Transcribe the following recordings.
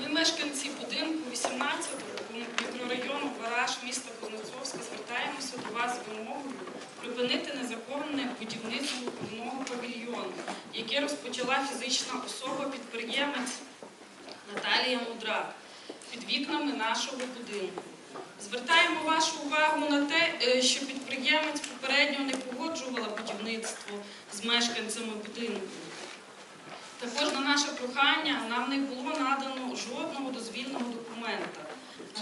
Ми, мешканці будинку 18-го мікрорайону Бараш міста Кузнецовська, звертаємося до вас з вимогою припинити незаконне будівництво одного павільйону, яке розпочала фізична особа-підприємець Наталія Мудрак під вікнами нашого будинку. Звертаємо вашу увагу на те, е, що підприємець попередньо не погоджувала будівництво з мешканцями будинку. Також на наше прохання нам не було надано жодного дозвільного документа.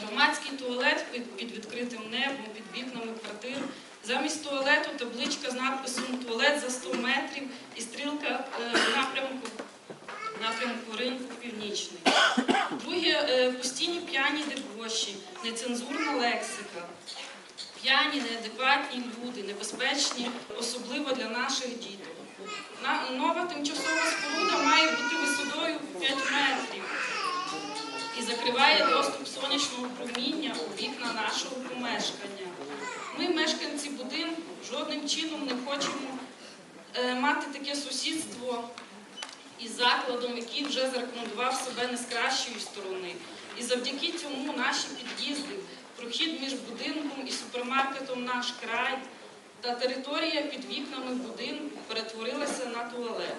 Громадський туалет під, відкритим небом, під вікнами квартир. Замість туалету табличка з надписом туалет за 100 метрів і стрілка е, напрямку, напрямку ринку північний. Друге, е, постійні п'яні дебоші, нецензурна лексика. П'яні, неадекватні люди, небезпечні, особливо для наших діток. Нова тимчасова споруда має бути висотою 5 метрів і закриває доступ сонячного проміння у вікна нашого помешкання. Ми, мешканці будинку, жодним чином не хочемо е, мати таке сусідство із закладом, який вже зарекомендував себе не з кращої сторони. І завдяки цьому наші під'їзди, прохід між будинком і супермаркетом наш край та територія під вікнами будинку перетворилася на туалет.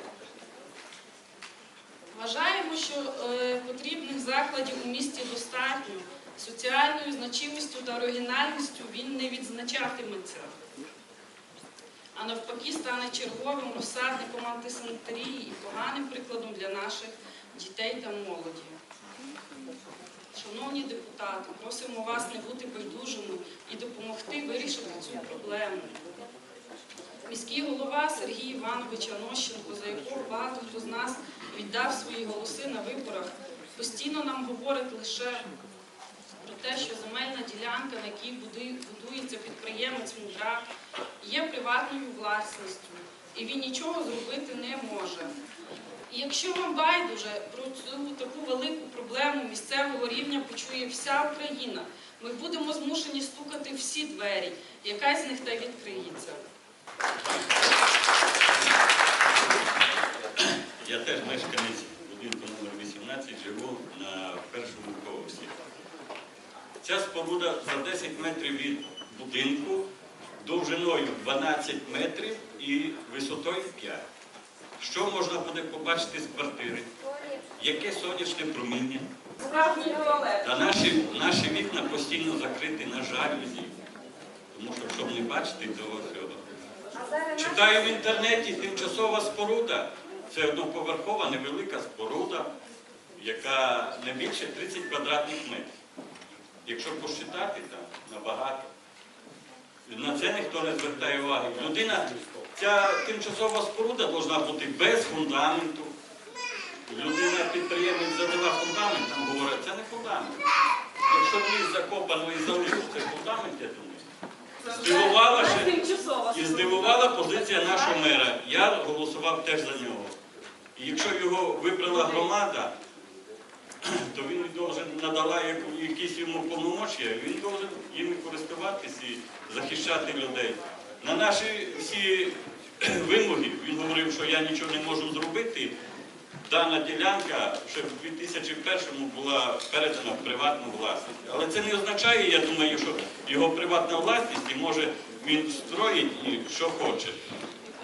Вважаємо, що е, потрібних закладів у місті достатньо. Соціальною значимістю та оригінальністю він не відзначатиметься, а навпаки стане черговим розсадником антисанітарії і поганим прикладом для наших дітей та молоді. Шановні депутати, просимо вас не бути байдужими і допомогти вирішити цю проблему. Іванович Анощенко, за якого багато хто з нас віддав свої голоси на виборах, постійно нам говорить лише про те, що земельна ділянка, на якій будується підприємець Мудрак, є приватною власністю, і він нічого зробити не може. І якщо вам байдуже про цю таку велику проблему місцевого рівня почує вся Україна, ми будемо змушені стукати всі двері, якась з них та відкриється. Я теж мешканець будинку номер 18, живу на першому поверсі. Ця споруда за 10 метрів від будинку, довжиною 12 метрів і висотою 5. Що можна буде побачити з квартири? Яке сонячне проміння? Та наші, наші вікна постійно закриті на жалюзі. Тому що, щоб не бачити всього. Читаю в інтернеті тимчасова споруда. Це одноповерхова невелика споруда, яка не більше 30 квадратних метрів. Якщо посчитати, там набагато. На це ніхто не звертає уваги. Людина, ця тимчасова споруда повинна бути без фундаменту. Людина підприємець задала фундамент, там говорять, це не фундамент. Якщо ліс закопано і залив, це фундамент, я думаю. Здивувала ще. І здивувала позиція нашого мера. Я голосував теж за нього. І якщо його вибрала громада, то він должен надала якісь йому повномочія, він должен їм користуватися і захищати людей. На наші всі вимоги він говорив, що я нічого не можу зробити. Дана ділянка ще в 2001-му була передана в приватну власність. Але це не означає, я думаю, що його приватна власність і може він строїть і що хоче.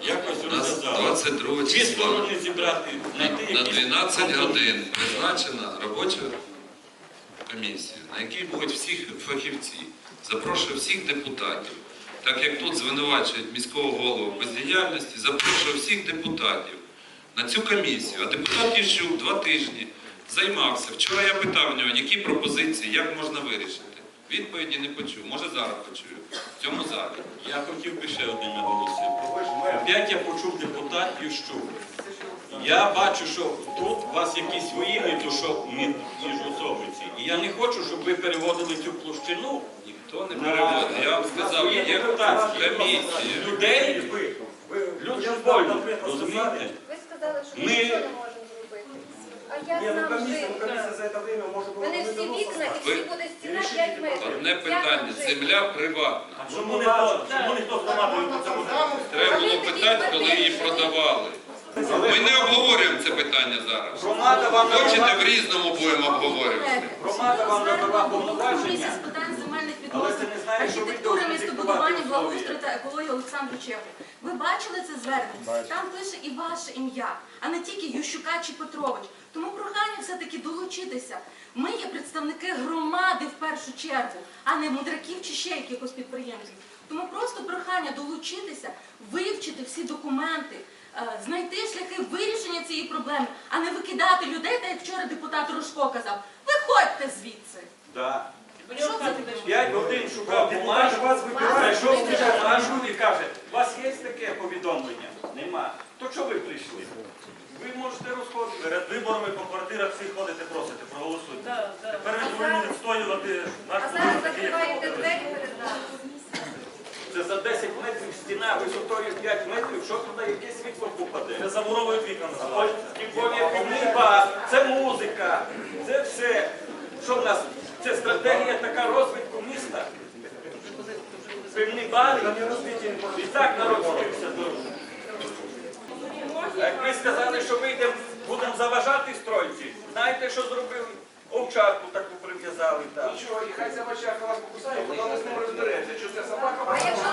Якось. 22 Дві сторони зібрати, знайти на якісь 12 компроміси. годин призначена робоча комісія, на якій будуть всі фахівці. Запрошую всіх депутатів. Так як тут звинувачують міського голову бездіяльності, запрошую всіх депутатів на цю комісію. А депутат Єщук два тижні займався. Вчора я питав в нього, які пропозиції, як можна вирішити. Відповіді не почув. Може зараз почую. В цьому залі. Я хотів би ще один наголосити. Опять я почув депутат Ющук. Я бачу, що тут у вас якісь свої не то, що мі- міжособиці. І я не хочу, щоб ви переводили цю площину Ніхто не на, переводить. Я вам сказав, є депутатські. комісія. Людей, больні, розумієте? Ви сказали, що ми Ми- нічого не можемо зробити. А я Нет, ну знам комиссия, жити. ну комиссия за это время может У было мене бы всі давно вікна і создать. Ви- всі буде стіна 5 метрів. Одне Як питання. нам жити? Земля приватна. А чому ніхто, чому ніхто встановлює по цьому закону? Треба було питати, коли її продавали. Ми не обговорюємо це питання зараз. Громада вам Хочете надала, в різному будемо обговорювати. громада вам надала повноваження. Комісія з питань земельних Але це відносин, не знає, що ви архітектури, повинні містобудування, та екології Олександру Чеху. Ви бачили це звернення? Там пише і ваше ім'я, а не тільки Ющука чи Петрович. Тому прохання все-таки долучитися. Ми є представники громади в першу чергу, а не мудраків чи ще якихось підприємців. Тому просто прохання долучитися, вивчити всі документи, е, знайти шляхи вирішення цієї проблеми, а не викидати людей, так як вчора депутат Рожко казав. Виходьте звідси. Да. Що? П'ять годин шукав бумажку, зайшов в бумажку і каже, у вас є таке повідомлення? Нема. То чого ви прийшли? Ви можете розходити. Перед виборами по квартирах всі ходите, просите, проголосуйте. Тепер ви повинні відстоювати наш А зараз закриваєте двері перед нами. Це за 10 метрів стіна висотою 5 метрів, що туди яке світло Це попаде? замуровують вікна бар, це музика, це все. Що в нас? Це стратегія така розвитку міста. Пивні бари. І так народ збився до. А Як ви сказали, що вийдемо, будемо заважати стройці, знаєте, що зробили? Овчарку таку прив'язали. Нічого, і хай ця бачака вас покусає, потім ми з ним розберемося, що це собака. А якщо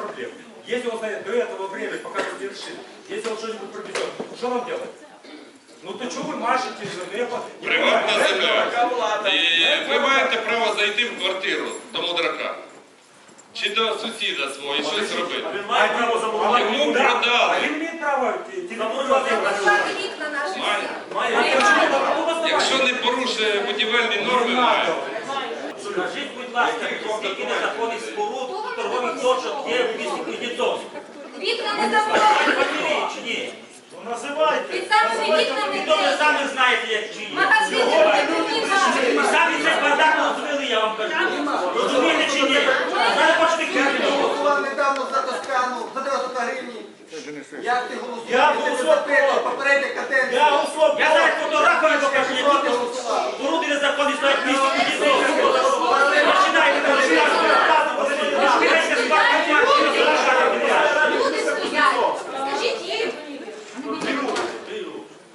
решать вот эти проблемы. Если он знает до этого времени, пока вы не решили, если он что-нибудь проведет, что нам делать? Ну то что вы машете за небо? Приватна земля. Така влада. І ви маєте право зайти в квартиру до мудрака. Чи до сусіда свого і щось робити. Він має право замурувати. Йому Да. продали. А він має право замурувати. Поставити вікна наші Має. всі. Якщо не порушує будівельні норми, має. Скажіть, будь ласка, скільки незаконних споруд торгових точок є в місті Кузнєцовську? Вікна не замовлені. Фамілії чи ні? Називайте. Під самими Ви вікнами добре це самі знаєте, як чи ні. магазини не Ви самі цей бардак розвели, я вам кажу. Розумієте чи ні? Зараз хочете Я крити. голосував недавно за Тоскану, за 90 гривні. Як ти голосував? Я голосував проти. попередня каденція. Я голосував. Я зараз фотографію покажу, Ти проти які голосував. споруди незаконні стоять в місті Кузнєцовську. Починайте розказувати. Розберіться з вами, як ви розказуєте. люди стоять. Скажіть їм.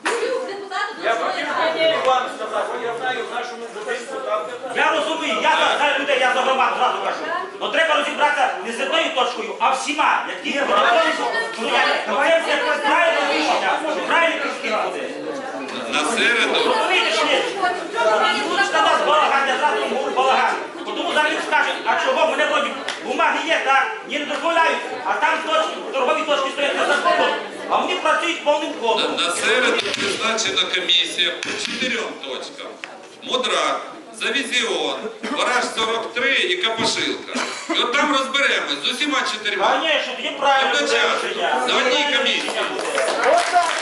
Люк, депутати Я до хотів своєї би вам сказати, я знаю в нашому будинку там. Я розумію, я за, за людей, я за громаду зразу кажу. Ну треба розібратися не з одною точкою, а всіма, які стоять. Оце все якось правильне рішення, правильний підхід буде. На середу. Розумієте, що ні? Не будеш на нас балаган, я завтра буду балаган. Бо Тому зараз він скаже, а чого мене вроді бумаги є, так, мені не дозволяють, а там точки, торгові точки стоять незаконно, а вони працюють повним На, ходом. на середу призначена комісія по чотирьом точкам. Мудрак, Завізіон, Бараж 43 і Капашилка. І от там розберемось з усіма чотирма. Звісно, тоді правильне Одночасно, рішення. на одній комісії. Отак.